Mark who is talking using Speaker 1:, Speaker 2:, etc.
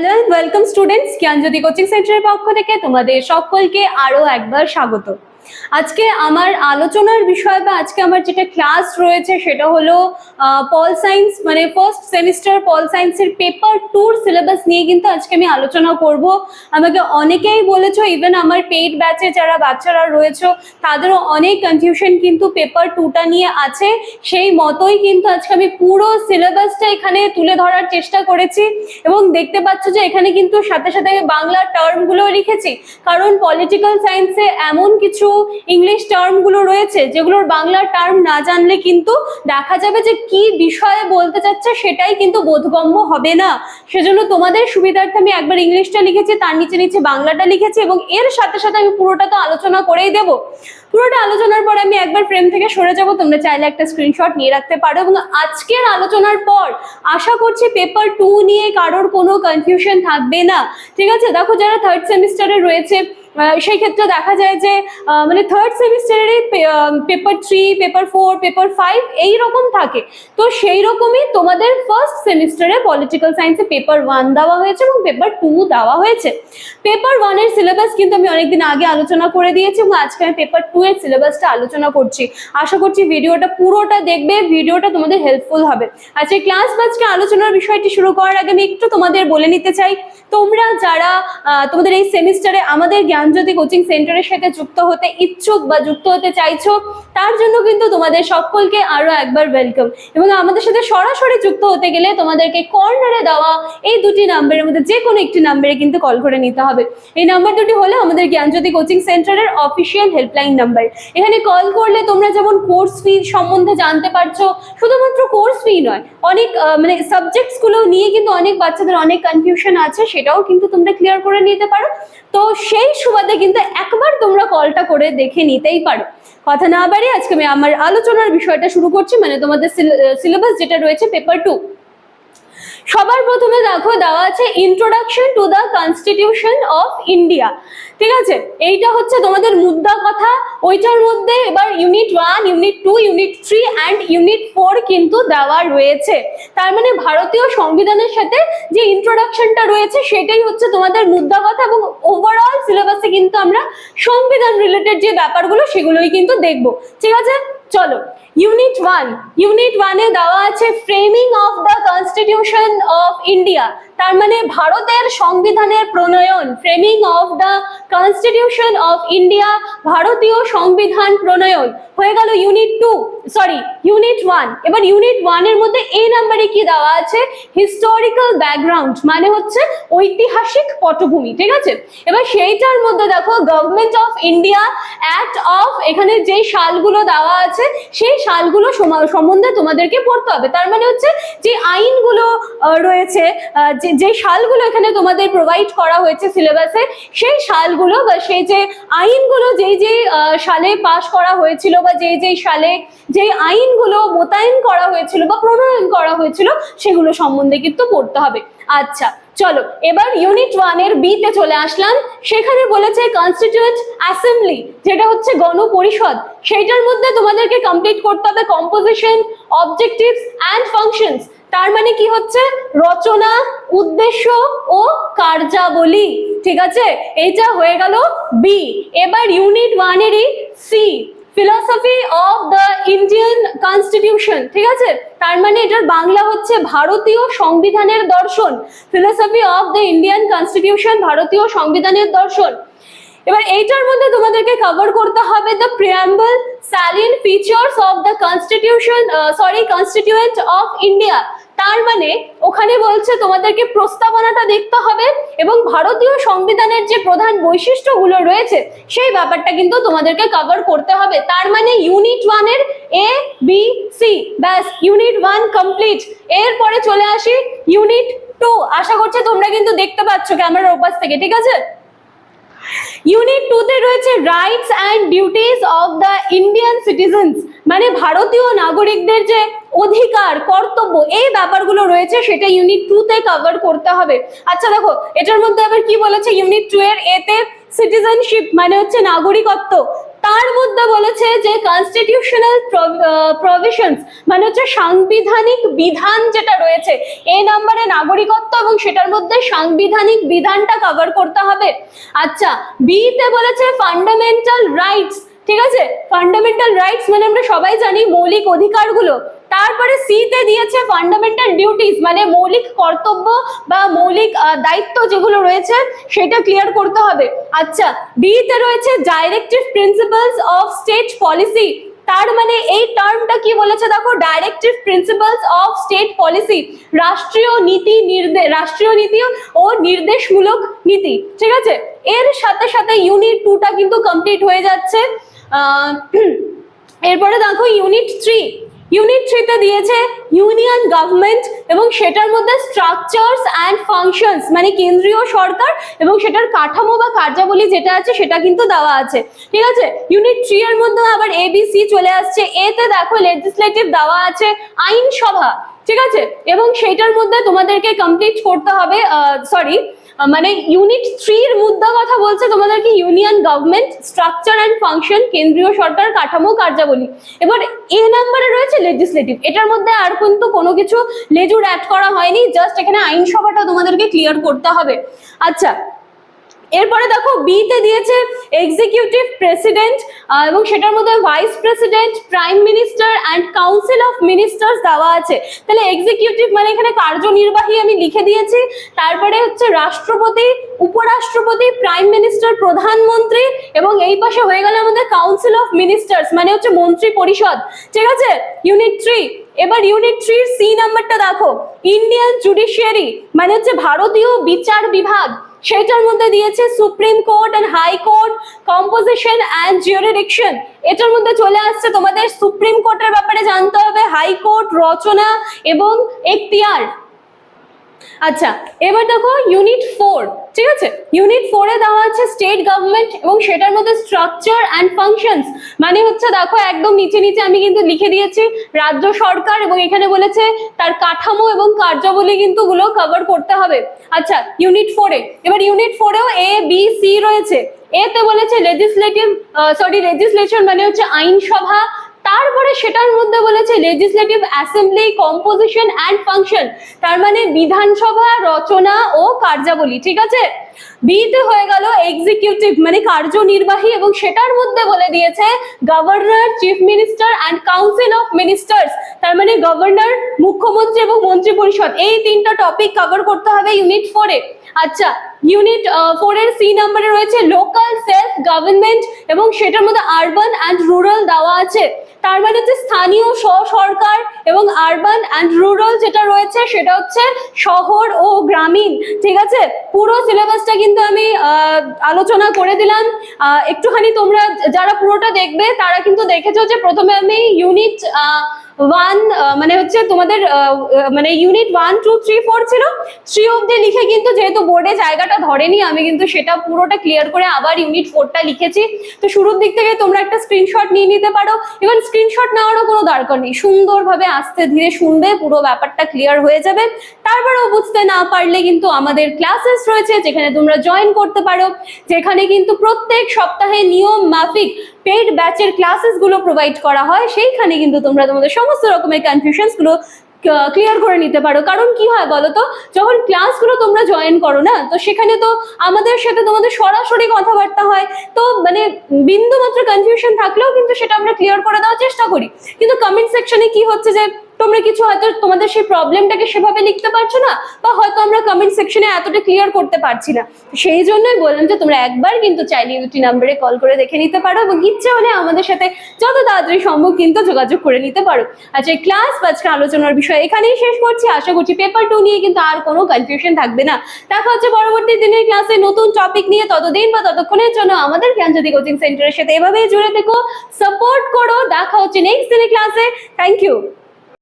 Speaker 1: Hello welcome students Gyanjyoti coaching সেন্টারের পক্ষ থেকে তোমাদের সকলকে আরও একবার স্বাগত। আজকে আমার আলোচনার বিষয় বা আজকে আমার যেটা ক্লাস রয়েছে সেটা হলো পল সায়েন্স মানে ফার্স্ট সেমিস্টার পল সায়েন্সের পেপার টুর সিলেবাস নিয়ে কিন্তু আজকে আমি আলোচনা করব। আমাকে অনেকেই বলেছ ইভেন আমার পেইড ব্যাচে যারা বাচ্চারা রয়েছে, তাদেরও অনেক কনফিউশন কিন্তু পেপার টুটা নিয়ে আছে। সেই মতোই কিন্তু আজকে আমি পুরো সিলেবাসটা এখানে তুলে ধরার চেষ্টা করেছি এবং দেখতে পাচ্ছ যে এখানে কিন্তু সাথে সাথে বাংলা টার্মগুলো লিখেছি। কারণ পলিটিক্যাল সায়েন্সে এমন কিছু ইংলিশ টার্মগুলো রয়েছে, যেগুলোর বাংলা টার্ম না জানলে কিন্তু দেখা যাবে যে কি বিষয়ে বলতে চাচ্ছে সেটাই কিন্তু বোধগম্য হবে না। সেজন্য তোমাদের সুবিধার্থে আমি একবার ইংলিশটা লিখেছি, তার নিচে নিচে বাংলাটা লিখেছি এবং এর সাথে সাথে আমি পুরোটা তো আলোচনা করেই দেবো। পুরোটা আলোচনার পর আমি একবার ফ্রেম থেকে সরে যাব, তোমরা চাইলে একটা স্ক্রিনশট নিয়ে রাখতে পারো এবং আজকের আলোচনার পর আশা করছি পেপার টু নিয়ে কারোর কোনো কনফিউশন থাকবে না। ঠিক আছে? দেখো যারা থার্ড সেমিস্টারে রয়েছে সেই ক্ষেত্রে দেখা যায় যে মানে third সেমিস্টারেরই paper three paper four paper five এই রকম থাকে। তো সেই রকমই তোমাদের ফার্স্ট সেমিস্টারে পলিটিক্যাল সায়েন্সে পেপার ওয়ান দেওয়া হয়েছে এবং পেপার টু দেওয়া হয়েছে। পেপার ওয়ানের সিলেবাস কিন্তু আমি অনেকদিন আগে আলোচনা করে দিয়েছি এবং আজকে আমি পেপার টু এর সিলেবাসটা আলোচনা করছি। আশা করছি ভিডিওটা পুরোটা দেখবে, ভিডিওটা তোমাদের হেল্পফুল হবে। আচ্ছা ক্লাস বাজকে আলোচনার বিষয়টি শুরু করার আগে আমি একটু তোমাদের বলে নিতে চাই। তোমরা যারা তোমাদের এই সেমিস্টারে আমাদের জ্ঞানজ্যোতি কোচিং সেন্টারের সাথে যুক্ত হতে ইচ্ছুক বা যুক্ত হতে চাইছো, তার জন্য কিন্তু তোমাদের সকলকে আরও একবার ওয়েলকাম এবং আমাদের সাথে সরাসরি যুক্ত হতে গেলে তোমাদেরকে কর্নারে দেওয়া এই দুটি নাম্বারের মধ্যে যে কোনো একটি নাম্বারে কিন্তু কল করে নিতে হবে। এই নাম্বার দুটি হলো আমাদের জ্ঞানজ্যোতি কোচিং সেন্টারের অফিসিয়াল হেল্পলাইন নাম্বার এখানে কল করলে তোমরা যেমন কোর্স ফি সম্বন্ধে জানতে পারছ, শুধুমাত্র কোর্স ফি নয়, অনেক মানে সাবজেক্টসগুলো নিয়ে কিন্তু অনেক বাচ্চাদের অনেক কনফিউশন আছে, সেটাও কিন্তু তোমরা ক্লিয়ার করে নিতে পারো। তো সেই সুবাদে কিন্তু একবার তোমরা কলটা করে দেখে নিতেই পারো। কথা না বাড়িয়ে আজকে আমি আমার আলোচনার বিষয়টা শুরু করছি মানে তোমাদের সিলেবাস যেটা রয়েছে পেপার টু সবার প্রথমে দেখো, দেওয়া আছে introduction to the constitution of India ঠিক আছে? এইটা হচ্ছে তোমাদের মুদ্রা কথা। ওইটার মধ্যে এবার unit one unit two unit three and unit four কিন্তু দেওয়া রয়েছে। তার মানে ভারতীয় সংবিধানের সাথে যে ইন্ট্রোডাকশনটা রয়েছে, সেটাই হচ্ছে তোমাদের মুদ্রা কথা এবং ওভারঅল সিলেবাসে কিন্তু আমরা সংবিধান রিলেটেড যে ব্যাপারগুলো, সেগুলোই কিন্তু দেখব। ঠিক আছে? চলো। ইউনিট ওয়ান ইউনিট ওয়ানে দেওয়া আছে framing of the constitution of India তার মানে ভারতের সংবিধানের প্রণয়ন framing of the constitution of India ভারতীয় সংবিধান প্রণয়ন হয়ে গেল unit two sorry unit one এবার ইউনিট ওয়ানের মধ্যে এই নাম্বারে কি দেওয়া আছে? হিস্টোরিক্যাল ব্যাকগ্রাউন্ড মানে হচ্ছে ঐতিহাসিক পটভূমি ঠিক আছে? এবার সেইটার মধ্যে দেখো government of India act of এখানে যে সালগুলো দেওয়া আছে সেই সালগুলো সমা- সম্বন্ধে তোমাদেরকে পড়তে হবে। তার মানে হচ্ছে যে আইনগুলো রয়েছে আহ, যে যে সালগুলো এখানে তোমাদের প্রোভাইড করা হয়েছে সিলেবাসে সেই সালগুলো বা সেই যে আইনগুলো, যেই যেই সালে পাশ করা হয়েছিল বা যেই যেই সালে যে আইনগুলো মোতায়েন করা হয়েছিল বা প্রণয়ন করা হয়েছিল, সেগুলো সম্বন্ধে কিন্তু পড়তে হবে। আচ্ছা চলো, এবার ইউনিট ওয়ানের বিতে চলে আসলাম। সেখানে বলেছে কনস্টিটিউয়েন্ট অ্যাসেম্বলি যেটা হচ্ছে গণপরিষদ। সেইটার মধ্যে তোমাদেরকে কমপ্লিট করতে হবে কম্পোজিশন অবজেক্টিভস অ্যান্ড ফাংশনস তার মানে কি হচ্ছে? রচনা, উদ্দেশ্য ও কার্যাবলী। ঠিক আছে? এইটা হয়ে গেল বি এবার unit ওয়ানেরই C philosophy of the Indian constitution ঠিক আছে? তার মানে এটার বাংলা হচ্ছে ভারতীয় সংবিধানের দর্শন। Philosophy of the Indian constitution ভারতীয় সংবিধানের দর্শন। এবার এইটার মধ্যে তোমাদেরকে কভার করতে হবে the preamble salient features of the constitution sorry constituent of India তার মানে ওখানে বলছে তোমাদেরকে প্রস্তাবনাটা দেখতে হবে এবং ভারতীয় সংবিধানের যে প্রধান বৈশিষ্ট্যগুলো রয়েছে, সেই ব্যাপারটা কিন্তু তোমাদেরকে কভার করতে হবে। তার মানে ইউনিট ওয়ানের এ বি সি ব্যাস ইউনিট ওয়ান কমপ্লিট এরপরে চলে আসি ইউনিট টু আশা করছি তোমরা কিন্তু দেখতে পাচ্ছ ক্যামেরার ওপাশ থেকে, ঠিক আছে? ইউনিট টু তে রয়েছে rights and duties of the Indian citizens মানে ভারতীয় নাগরিকদের যে অধিকার, কর্তব্য, এই ব্যাপারগুলো রয়েছে, সেটা ইউনিট টু তে কভার করতে হবে। আচ্ছা দেখো, এটার মধ্যে আবার কি বলেছে? ইউনিট টু এর এতে সিটিজেনশিপ মানে হচ্ছে নাগরিকত্ব। তার মধ্যে বলেছে যে কনস্টিটিউশনাল প্রভিশনস মানে হচ্ছে সাংবিধানিক বিধান যেটা রয়েছে, এ নাম্বারে নাগরিকত্ব এবং সেটার মধ্যে সাংবিধানিক বিধানটা কভার করতে হবে। আচ্ছা বি তে বলেছে ফান্ডামেন্টাল রাইটস ঠিক আছে? ফান্ডামেন্টাল রাইটস মানে আমরা সবাই জানি মৌলিক অধিকারগুলো। তারপরে সি তে দিয়েছে ফান্ডামেন্টাল ডিউটিস মানে মৌলিক কর্তব্য বা মৌলিক দায়িত্ব যেগুলো রয়েছে সেটা ক্লিয়ার করতে হবে। আচ্ছা ডি তে রয়েছে directive principles of state policy তার মানে এই টার্মটা কি বলেছে দেখো? Directive principles of state policy রাষ্ট্রীয় নীতি নির্দেশ রাষ্ট্রীয় নীতি ও নির্দেশমূলক নীতি, ঠিক আছে? এর সাথে সাথে ইউনিট টুটা কিন্তু কমপ্লিট হয়ে যাচ্ছে। এরপরে দেখো ইউনিট থ্রি ইউনিট থ্রিতে দিয়েছে ইউনিয়ন গভর্নমেন্ট এবং সেটার মধ্যে স্ট্রাকচারস অ্যান্ড ফাংশনস মানে কেন্দ্রীয় সরকার এবং সেটার কাঠামো বা কার্যাবলী যেটা আছে সেটা কিন্তু দেওয়া আছে। ঠিক আছে? ইউনিট থ্রি এর মধ্যে আবার এ বি সি চলে আসছে। এতে দেখো লেজিসলেটিভ দেওয়া আছে আইনসভা। ঠিক আছে? এবং সেটার মধ্যে তোমাদেরকে কমপ্লিট করতে হবে সরি মানে ইউনিট থ্রির মুদ্রা কথা বলছে তোমাদেরকে union government structure and function কেন্দ্রীয় সরকার, কাঠামো, কার্যাবলী। এবার এ নাম্বারে রয়েছে লেজিসলেটিভ এটার মধ্যে আর কিন্তু কোনো কিছু লেজুর অ্যাড করা হয়নি জাস্ট এখানে আইনসভাটা তোমাদেরকে ক্লিয়ার করতে হবে। আচ্ছা এরপরে দেখো বিতে দিয়েছে এক্সিকিউটিভ প্রেসিডেন্ট এবং সেটার মধ্যে vice president prime minister and council of ministers দেওয়া আছে। তাহলে এক্সিকিউটিভ মানে এখানে কার্যনির্বাহী আমি লিখে দিয়েছি। তারপরে হচ্ছে রাষ্ট্রপতি, উপরাষ্ট্রপতি প্রাইম মিনিস্টার প্রধানমন্ত্রী, এবং এই পাশে হয়ে গেল আমাদের কাউন্সিল অফ মিনিস্টার্স মানে হচ্ছে মন্ত্রী পরিষদ। ঠিক আছে? ইউনিট থ্রি এবার ইউনিট থ্রির সি নাম্বারটা দেখো। ইন্ডিয়ান জুডিশিয়ারি মানে হচ্ছে ভারতীয় বিচার বিভাগ। সেটার মধ্যে দিয়েছে supreme court and high court composition and jurisdiction এটার মধ্যে চলে আসছে তোমাদের সুপ্রিম কোর্টের ব্যাপারে জানতে হবে হাই কোর্ট রচনা এবং এখতিয়ার। আচ্ছা এবার দেখো ইউনিট ফোর ঠিক আছে? ইউনিট ফোরে দেওয়া আছে স্টেট গভর্নমেন্ট এবং সেটার মধ্যে স্ট্রাকচার অ্যান্ড ফাংশনস মানে হচ্ছে দেখো একদম নিচে নিচে আমি কিন্তু লিখে দিয়েছি, রাজ্য সরকার এবং এখানে বলেছে তার কাঠামো এবং কার্যাবলী কিন্তু গুলো কভার করতে হবে। আচ্ছা ইউনিট ফোরে এবার ইউনিট ফোরেও এ বি সি রয়েছে। এতে বলেছে লেজিসলেটিভ সরি লেজিসলেশন মানে হচ্ছে আইনসভা তারপরে সেটার মধ্যে বলেছে legislative assembly composition and function তার মানে বিধানসভা, রচনা ও কার্যাবলী, ঠিক আছে? বিতে হয়ে গেল এক্সিকিউটিভ মানে কার্যনির্বাহী এবং সেটার মধ্যে বলে দিয়েছে governor chief minister and council of ministers তার মানে গভর্নর মুখ্যমন্ত্রী এবং মন্ত্রী পরিষদ এই তিনটা টপিক কভার করতে হবে ইউনিট ফোরে আচ্ছা ইউনিট ফোরের সি নাম্বারে রয়েছে লোকাল সেলফ গভর্নমেন্ট এবং সেটার মধ্যে আরবান অ্যান্ড রুরাল দেওয়া আছে। তার মানে হচ্ছে স্থানীয় স্ব সরকার এবং আরবান অ্যান্ড রুরাল যেটা রয়েছে সেটা হচ্ছে শহর ও গ্রামীণ, ঠিক আছে? পুরো সিলেবাসটা কিন্তু আমি আলোচনা করে দিলাম। একটুখানি তোমরা যারা পুরোটা দেখবে তারা কিন্তু দেখেছ যে প্রথমে আমি ইউনিট ওয়ান মানে হচ্ছে তোমাদের আহ, আহ, মানে unit one two three four ছিল থ্রি অব্দি লিখে কিন্তু যেহেতু বোর্ডে জায়গাটা ধরেনি আমি কিন্তু সেটা পুরোটা ক্লিয়ার করে আবার ইউনিট ফোরটা লিখেছি। তো শুরুর দিক থেকে তোমরা একটা স্ক্রিনশট নিয়ে নিতে পারো। ইভেন স্ক্রিনশট নেওয়ারও কোনো দরকার নেই। সুন্দরভাবে আস্তে ধীরে শুনবে পুরো ব্যাপারটা ক্লিয়ার হয়ে যাবে। তারপরেও বুঝতে না পারলে কিন্তু আমাদের ক্লাসেস রয়েছে যেখানে তোমরা জয়েন করতে পারো যেখানে কিন্তু প্রত্যেক সপ্তাহে নিয়ম মাফিক পেড ব্যাচের ক্লাসেসগুলো প্রোভাইড করা হয়। সেইখানে কিন্তু তোমরা তোমাদের সমস্ত রকমের কনফিউশনসগুলো ক্লিয়ার করে নিতে পারো। কারণ কি হয় বলো তো? যখন ক্লাসগুলো তোমরা জয়েন করো না, তো সেখানে তো আমাদের সাথে তোমাদের সরাসরি কথাবার্তা হয়। তো মানে বিন্দু মাত্র কনফিউশন থাকলেও কিন্তু সেটা আমরা ক্লিয়ার করে দেওয়ার চেষ্টা করি। কিন্তু কমেন্ট সেকশনে কি হচ্ছে যে তোমরা কিছু হয়তো তোমাদের সেই প্রবলেমটাকে সেভাবে লিখতে পারছ না, বা হয়তো আমরা কমেন্ট সেকশনে এতটা ক্লিয়ার করতে পারছি না। সেই জন্যই বললাম যে তোমরা একবার কিন্তু চাইলে দুটি নাম্বারে কল করে দেখে নিতে পারো এবং ইচ্ছে হলে আমাদের সাথে যত তাড়াতাড়ি সম্ভব কিন্তু যোগাযোগ করে নিতে পারো। আচ্ছা ক্লাস বা আজকে আলোচনার বিষয় এখানেই শেষ করছি। আশা করছি পেপার টু নিয়ে কিন্তু আর কোনো কনফিউশন থাকবে না। দেখা হচ্ছে পরবর্তী দিনের ক্লাসে নতুন টপিক নিয়ে। ততদিন বা ততক্ষণের জন্য আমাদের জ্ঞানজ্যোতি কোচিং সেন্টারের সাথে এভাবেই জুড়ে থেকো। সাপোর্ট করো। দেখা হচ্ছে নেক্সট দিনের ক্লাসে থ্যাংক ইউ